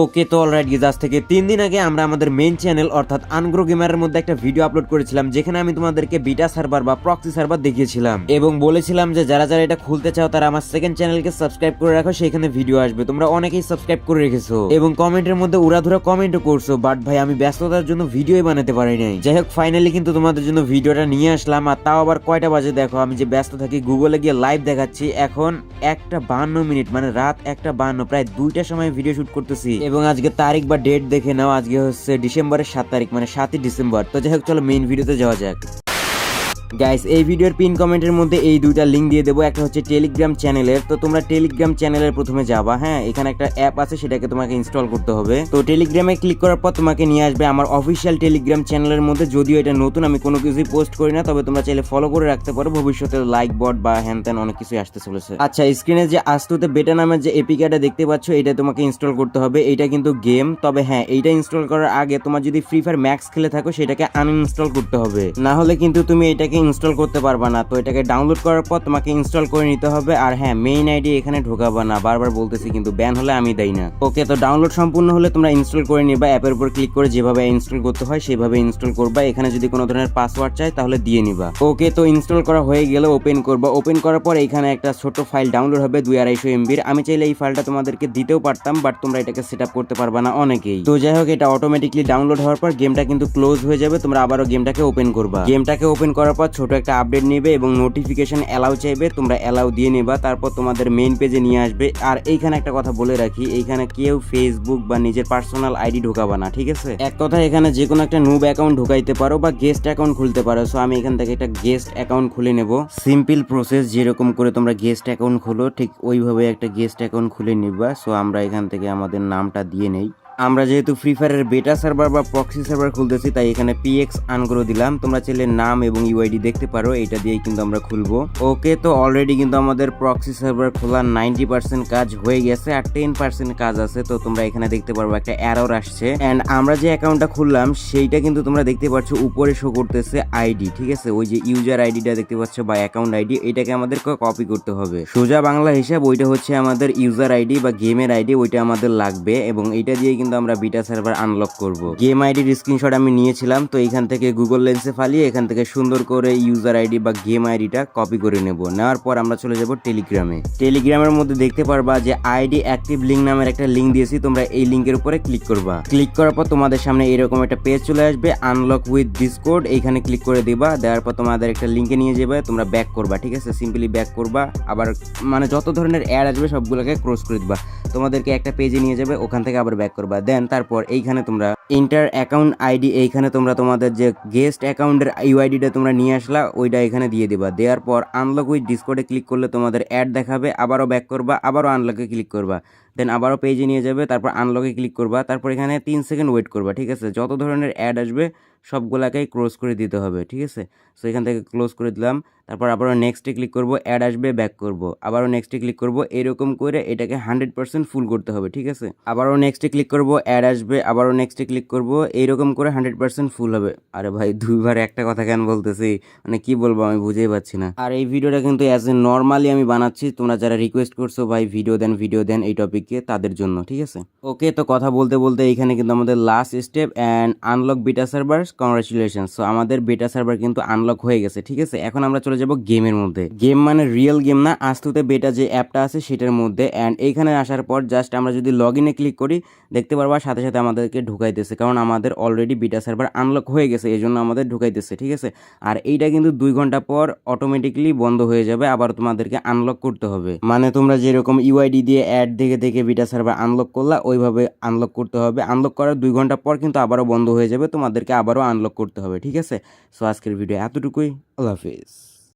ওকে তো অলরাইট আজ থেকে তিন দিন আগে আমরা আমাদের মেন চ্যানেল অর্থাৎ আনগ্রো গেমারের মধ্যে একটা ভিডিও আপলোড করেছিলাম, যেখানে আমি তোমাদেরকে বিটা সার্ভার বা প্রক্সি সার্ভার দেখিয়েছিলাম। এবং বলেছিলাম যে যারা যারা এটা খুলতে চাও, তারা আমার সেকেন্ড চ্যানেলকে সাবস্ক্রাইব করে রাখো, সেখানে ভিডিও আসবে। তোমরা অনেকেই সাবস্ক্রাইব করে রেখেছো। এবং কমেন্টের মধ্যে উড়াধুরা কমেন্টও করছ বাট ভাই, আমি ব্যস্ততার জন্য ভিডিওই বানাতে পারি নাই। যাই হোক ফাইনালি কিন্তু তোমাদের জন্য ভিডিওটা নিয়ে আসলাম, আর তাও আবার কয়টা বাজে দেখো, আমি যে ব্যস্ত থাকি গুগলে গিয়ে লাইভ দেখাচ্ছি, এখন একটা বান্ন মিনিট মানে রাত একটা বান্ন, প্রায় দুইটার সময় ভিডিও শুট করতেছি। এবং আজকে তারিখ বা ডেট দেখে নাও। আজকে হচ্ছে ডিসেম্বরের সাত তারিখ মানে সাতই ডিসেম্বর। তো যাই হোক, চলো মেইন ভিডিওতে যাওয়া যাক। গাইস এই ভিডিওর পিন কমেন্টের মধ্যে এই দুইটা লিঙ্ক দিয়ে দেবো। একটা হচ্ছে টেলিগ্রাম চ্যানেলের তো তোমরা টেলিগ্রাম চ্যানেলের প্রথমে যাবা হ্যাঁ? এখানে একটা অ্যাপ আছে, সেটাকে তোমাকে ইনস্টল করতে হবে। তো টেলিগ্রামে ক্লিক করার পর তোমাকে নিয়ে আসবে আমার অফিসিয়াল টেলিগ্রাম চ্যানেলের মধ্যে। যদিও এটা নতুন, আমি কোনো কিছুই পোস্ট করি না, তবে তোমরা চাইলে ফলো করে রাখতে পারো। ভবিষ্যতে লাইক বট বা হ্যান ত্যান অনেক কিছুই আসতে চলেছে। আচ্ছা স্ক্রিনে যে আস্তুতে বেটা নামের যে এপিকাটা দেখতে পাচ্ছ, এটা তোমাকে ইনস্টল করতে হবে। এটা কিন্তু গেম তবে হ্যাঁ এইটা ইনস্টল করার আগে তোমার যদি ফ্রি ফায়ার ম্যাক্স খেলে থাকো, সেটাকে আনইনস্টল করতে হবে। না হলে কিন্তু তুমি এটাকে ইনস্টল করতে পারবা না। তো এটাকে ডাউনলোড করার পর তোমাকে ইনস্টল করে নিতে হবে। আর হ্যাঁ মেইন আইডি এখানে ঢোকাবা না। বারবার বলতেছি কিন্তু ব্যান হলে আমি দেই না। ওকে তো ডাউনলোড সম্পূর্ণ হলে তোমরা ইনস্টল করে নিবা। অ্যাপের উপর ক্লিক করে যেভাবে ইনস্টল করতে হয় সেভাবে ইনস্টল করবা। এখানে যদি কোনো ধরনের পাসওয়ার্ড চাই তাহলে দিয়ে নিবা। ওকে তো ইনস্টল করা হয়ে গেলে ওপেন করবা। ওপেন করার পর এখানে একটা ছোট ফাইল ডাউনলোড হবে দুই আড়াইশো এমবির আমি চাইলে এই ফাইলটা তোমাদেরকে দিতেও পারতাম বাট তোমরা এটাকে সেট আপ করতে পারবা না অনেকেই। তো যাই হোক, এটা অটোমেটিকলি ডাউনলোড হওয়ার পর গেমটা কিন্তু ক্লোজ হয়ে যাবে। তোমরা আবারও গেমটাকে ওপেন করবা। গেমটাকে ওপেন করার পর ছোট একটা আপডেট নেবে এবং নোটিফিকেশন অ্যালাউ চাইবে, তোমরা অ্যালাউ দিয়ে নেবা, তারপর তোমাদের মেইন পেজে নিয়ে আসবে। আর এইখানে একটা কথা বলে রাখি, এইখানে কেউ ফেসবুক বা নিজের পার্সোনাল আইডি ঢোকাবা না, ঠিক আছে? এক কথা এখানে যে কোনো একটা নুব অ্যাকাউন্ট ঢোকাইতে পারো বা গেস্ট অ্যাকাউন্ট খুলতে পারো। সো আমি এখান থেকে একটা গেস্ট অ্যাকাউন্ট খুলে নেব। সিম্পল প্রসেস যেরকম করে তোমরা গেস্ট অ্যাকাউন্ট খোলো, ঠিক ওইভাবে একটা গেস্ট অ্যাকাউন্ট খুলে নিবা। সো আমরা এখান থেকে আমাদের নামটা দিয়ে নেই। আমরা যেহেতু ফ্রি ফায়ারের বেটা সার্ভার বা প্রক্সি সার্ভার খুলতেছি, তাই এখানে পিএক্স আন করে দিলাম। তোমরা চাইলে নাম এবং ইউআইডি দেখতে পারো, এটা দিয়েই কিন্তু আমরা খুলবো। ওকে, তো অলরেডি কিন্তু আমাদের প্রক্সি সার্ভার খোলা নাইনটি পার্সেন্ট কাজ হয়ে গেছে আর টেন পার্সেন্ট কাজ আছে। তো তোমরা এখানে দেখতে পারব একটা অ্যারোর আসছে। অ্যান্ড আমরা যে অ্যাকাউন্টটা খুললাম, সেইটা কিন্তু তোমরা দেখতে পাচ্ছ উপরে শো করতেছে আইডি ঠিক আছে? ওই যে ইউজার আইডিটা দেখতে পাচ্ছ বা অ্যাকাউন্ট আইডি এটাকে আমাদের কপি করতে হবে। সোজা বাংলা হিসাব, ওইটা হচ্ছে আমাদের ইউজার আইডি বা গেমের আইডি ওইটা আমাদের লাগবে এবং এটা দিয়ে কিন্তু আমরা বিটা সার্ভার আনলক করব। গেম আইডির স্ক্রিনশট আমি নিয়েছিলাম, তো এখান থেকে গুগল লেন্সে ফালিয়ে এখান থেকে সুন্দর করে ইউজার আইডি বা গেম আইডিটা কপি করে নেব। নেওয়ার পর আমরা চলে যাব টেলিগ্রামে টেলিগ্রামের মধ্যে দেখতে পারবা যে আইডি অ্যাক্টিভ লিঙ্ক নামের একটা লিঙ্ক দিয়েছি, তোমরা এই লিঙ্কের উপরে ক্লিক করবা। ক্লিক করার পর তোমাদের সামনে এরকম একটা পেজ চলে আসবে আনলক উইথ ডিসকোড এইখানে ক্লিক করে দিবা, দেওয়ার পর তোমাদের একটা লিঙ্কে নিয়ে যাবে, তোমরা ব্যাক করবা, ঠিক আছে? সিম্পলি ব্যাক করবা, আবার মানে যত ধরনের অ্যাড আসবে সবগুলোকে ক্রস করে দিবা। তোমাদেরকে একটা পেজে নিয়ে যাবে, ওখান থেকে আবার ব্যাক করবা। দেন তারপর এইখানে তোমরা ইন্টার অ্যাকাউন্ট আইডি এইখানে তোমরা তোমাদের যে গেস্ট অ্যাকাউন্টের ইউআইডিটা তোমরা নিয়ে আসলা, ওইটা এখানে দিয়ে দিবা। দেওয়ার পর আনলক উইথ ডিসকোডে ক্লিক করলে তোমাদের অ্যাড দেখাবে, আবারও ব্যাক করবা, আবারও আনলকে ক্লিক করবা। দেন আবারও পেজে নিয়ে যাবে, তারপর আনলকে ক্লিক করবা, তারপর এখানে তিন সেকেন্ড ওয়েট করবা, ঠিক আছে? যত ধরনের অ্যাড আসবে সবগুলাকেই ক্লোজ করে দিতে হবে, ঠিক আছে? সো এখান থেকে ক্লোজ করে দিলাম। তারপর আবারও নেক্সটে ক্লিক করব অ্যাড আসবে ব্যাক করব। আবারও নেক্সটে ক্লিক করব, এরকম করে এটাকে হান্ড্রেড পার্সেন্ট ফুল করতে হবে, ঠিক আছে? আবারও নেক্সটে ক্লিক করব অ্যাড আসবে, আবারও নেক্সটে ক্লিক করব এইরকম করে হান্ড্রেড পার্সেন্ট ফুল হবে। আরে ভাই, দুইবার একটা কথা কেন বলতেছি? মানে কি বলব আমি বুঝেই পাচ্ছি না। আর এই ভিডিওটা কিন্তু অ্যাজ এ নর্মালি আমি বানাচ্ছি, তোমরা যারা রিকোয়েস্ট করছ, ভাই ভিডিও দেন ভিডিও দেন এই টপিকে তাদের জন্য, ঠিক আছে? ওকে তো কথা বলতে বলতে এইখানে কিন্তু আমাদের last step and unlock beta server congratulation so আমাদের বেটা সার্ভার কিন্তু আনলক হয়ে গেছে, ঠিক আছে? এখন আমরা চলে যাব গেমের মধ্যে। গেম মানে রিয়েল গেম না, আস্তুতে বেটা যে অ্যাপটা আছে সেটার মধ্যে। অ্যান্ড এইখানে আসার পর জাস্ট আমরা যদি লগ ইনে ক্লিক করি, দেখতে পারবা সাথে সাথে আমাদেরকে ঢুকাই ঢুকাইতেছে। কারণ আমাদের অলরেডি বিটা সার্ভার আনলক হয়ে গেছে এই জন্য আমাদের ঢুকাইতেছে, ঠিক আছে? আর এইটা কিন্তু দুই ঘণ্টা পর অটোমেটিকলি বন্ধ হয়ে যাবে, আবার তোমাদেরকে আনলক করতে হবে। মানে তোমরা যেরকম ইউআইডি দিয়ে অ্যাড দেখে দেখে বিটা সার্ভার আনলক করলা, ওইভাবে আনলক করতে হবে। আনলক করার দুই ঘণ্টা পর কিন্তু আবারও বন্ধ হয়ে যাবে, তোমাদেরকে আবারও আনলক করতে হবে ঠিক আছে? সো আজকের ভিডিও এতটুকুই আল্লাহ হাফিজ।